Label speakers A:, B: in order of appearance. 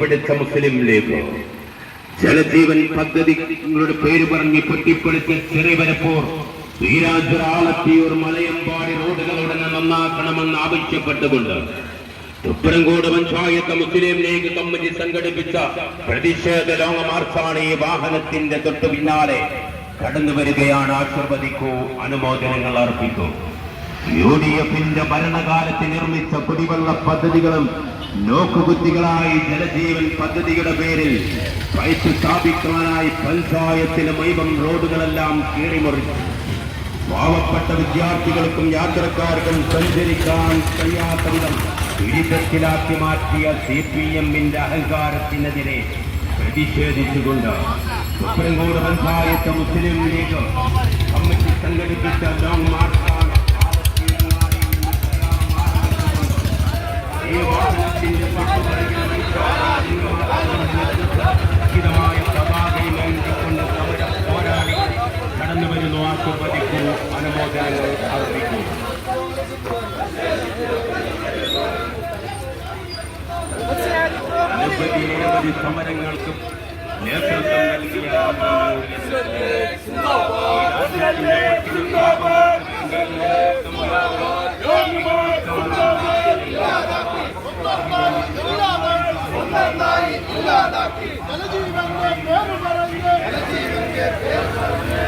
A: പിടിച്ച മുസ്ലിം ലീഗ് ജലജീവൻ പദ്ധതികളുടെ പേര് പറഞ്ഞ് പൊട്ടിപ്പൊളിച്ച ചെറിയവരപ്പൂർ. വീരാജുര ആലത്തിയൂർ മലയമ്പാടി റോഡുകളുടെ നന്നാക്കണമെന്ന് ആവശ്യപ്പെട്ടുകൊണ്ട് തുപ്പരങ്കോട് പഞ്ചായത്ത് മുസ്ലിം ലീഗ് കമ്മിറ്റി സംഘടിപ്പിച്ച പ്രതിഷേധ ലോക മാർച്ചാണ് ഈ വാഹനത്തിന്റെ തൊട്ടു പിന്നാലെ. കടന്നു വരികയാണ് ആശീർവദിക്കൂ അനുമോദനങ്ങൾ അർപ്പിക്കൂ. യു ഡി എഫിന്റെ ഭരണകാലത്ത് നിർമ്മിച്ച കുടിവെള്ള പദ്ധതികളും നോക്കുകുത്തികളായി ജലജീവൻ പദ്ധതിയുടെ പേരിൽ പൈസ സ്ഥാപിക്കാനായി പഞ്ചായത്തിലെ മൈബം റോഡുകളെല്ലാം കീറിമുറിച്ചു. പാവപ്പെട്ട വിദ്യാർത്ഥികൾക്കും യാത്രക്കാർക്കും സഞ്ചരിക്കാൻ കഴിയാത്ത വിധം ദുരിതത്തിലാക്കി മാറ്റിയ സി പി എമ്മിന്റെ അഹങ്കാരത്തിനെതിരെ പ്രതിഷേധിച്ചുകൊണ്ട് സുപ്രീംകോടതി പഞ്ചായത്ത് മുസ്ലിം ലീഗ് കമ്മിറ്റി സംഘടിപ്പിച്ച ലോങ് മാർച്ചാണ് വരുന്നു ആശീർവദിക്കൂ അനുമോദനങ്ങൾ അർപ്പിക്കൂ നിരവധി നിരവധി സമരങ്ങൾക്ക് നേതൃത്വം നൽകിയ
B: ജലജീവന്റെ പേര് പറഞ്ഞ്